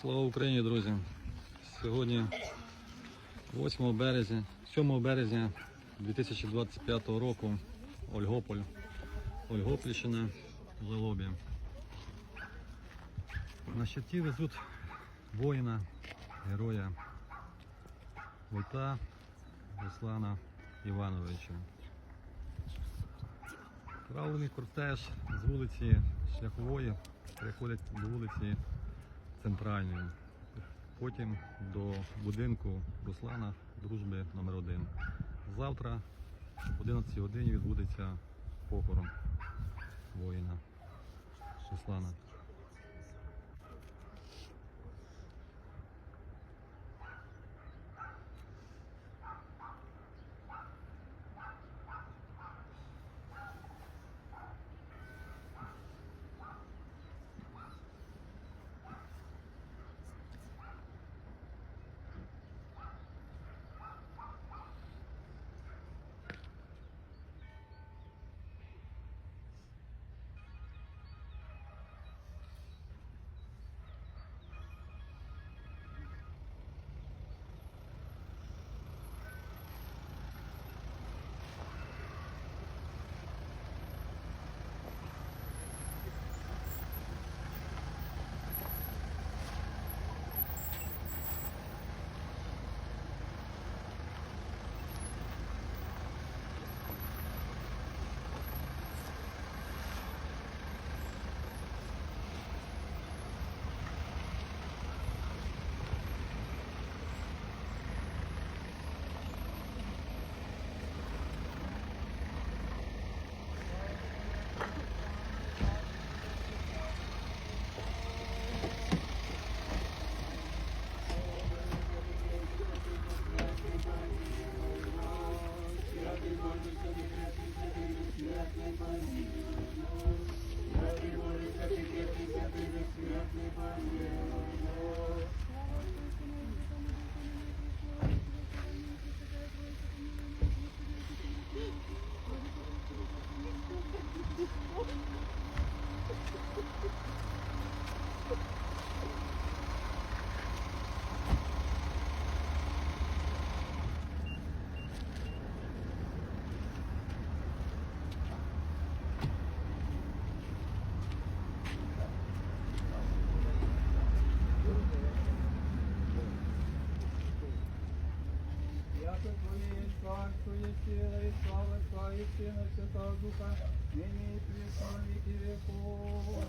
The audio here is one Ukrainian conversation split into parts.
Слава Україні, друзі! Сьогодні 8 березня, 7 березня 2025 року Ольгополь, Ольгопліщина, Лелобі. На щиті везуть воїна, героя Войта Руслана Івановича. Правлений кортеж з вулиці Шляхової переходить до вулиці Центральної. Потім до будинку Руслана Дружби номер 1 Завтра в 11 годині відбудеться похорон воїна Руслана. Яко Твоє царство є сила і слава Твоя і Сина Святого Духа, нині і присно на віки веков.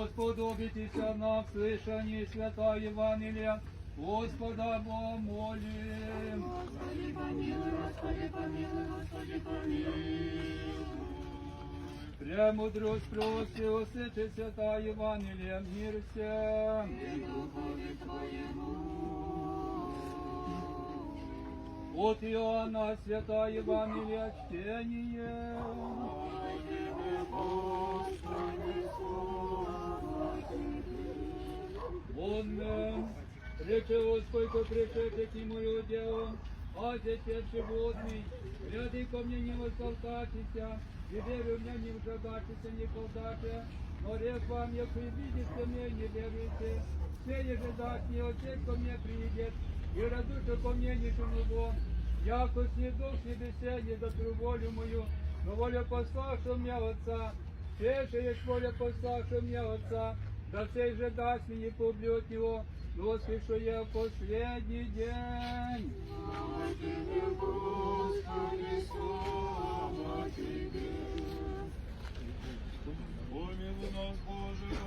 Иосподобитеся нам в слышании свята Евангелия, Господа Бога молим. Господи, помилуй, Господи, помилуй, Господи, помилуй. Премудрость проси, осыти свята Евангелия, мир всем. И духове Твоему. От Иоанна свята Евангелия чтение. Онмен, рече Господь, ко пришедший мою дело, а зятец животный, ряди ко мне не восполтатися, и верю мне не вжадатися, не колдате, но рек вам, вы видите меня, не веруете, все же даст мне Отец ко мне приидет, и разушу ко мне не шумло, яко снедок небесе не дотру волю мою, но воля пославшего меня Отца, же есть воля пославшего меня Отца, да сей же даст мне поблю от него, воскрешу я в последний день. Господи, слава Тебе. Помилуй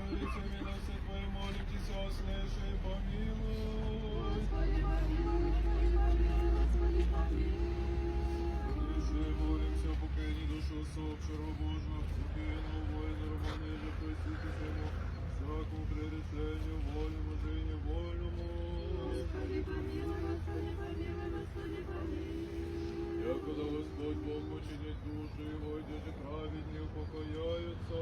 Богородице, милости Твоей, молитесь, услыши и помилуй. Душе молимся, покаяни душу усопшего Божьего, покаяну воину Романа, и же простите своему, всякому прегрешению, вольному, же и невольному. Якогда Господь Бог учинит души его, и же праведни упокояются.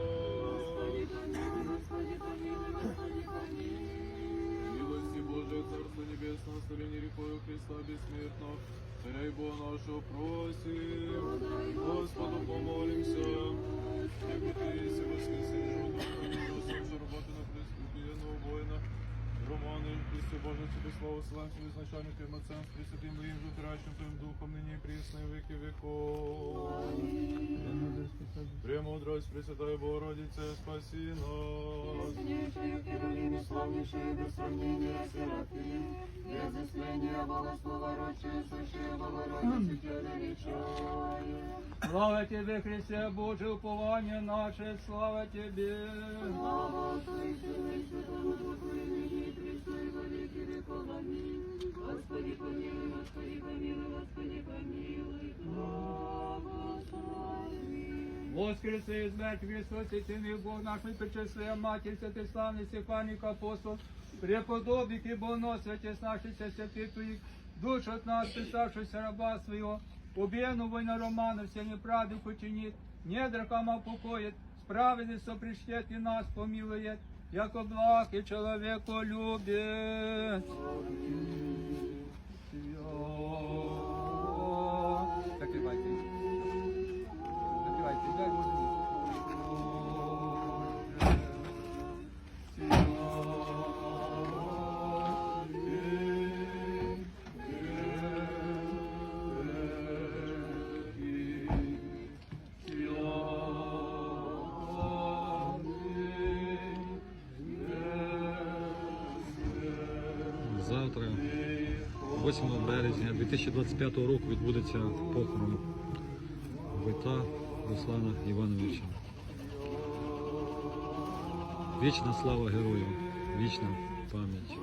Милости Божия, Царство Небесное, столени рекою Христа бессмертного, Царя и Бога нашего просим, славу славим, Тебе изначально Твоим Отцем, с Пресвятым Моим Жутрачем, Твоим Духом, ныне и присно и веки веков. Премудрость Пресвятая Богородице, спаси нас. Яснейшая Керолина, славнейшая без сравнения Серафим, без исцеления Богослова, рочая, сущая Богородица, Тебя величаю. Слава Тебе, Христе Боже, упование наше, слава Тебе. Слава Отцу и Сыну и Святому Духу, и веки веков. Аминь. Господи помилуй, Господи помилуй, Господи помилуй, благослови. Воскреси из мертвых Христос, и Ты, Бог наш, мы причислим, Матерь, Святый Славный, Стефаник, Апостол, преподобник и бонос, Отец наш, и все святые Твоих, душ от нас, писавшийся раба Своего, убену война Романа, все неправды починит, недракам упокоит, справедливость сопричтет и нас помилует, яко облаки чоловіку человеку 8 березня 2025 року, відбудеться похорон бита Руслана Івановича. Вічна слава герою, вічна пам'ять.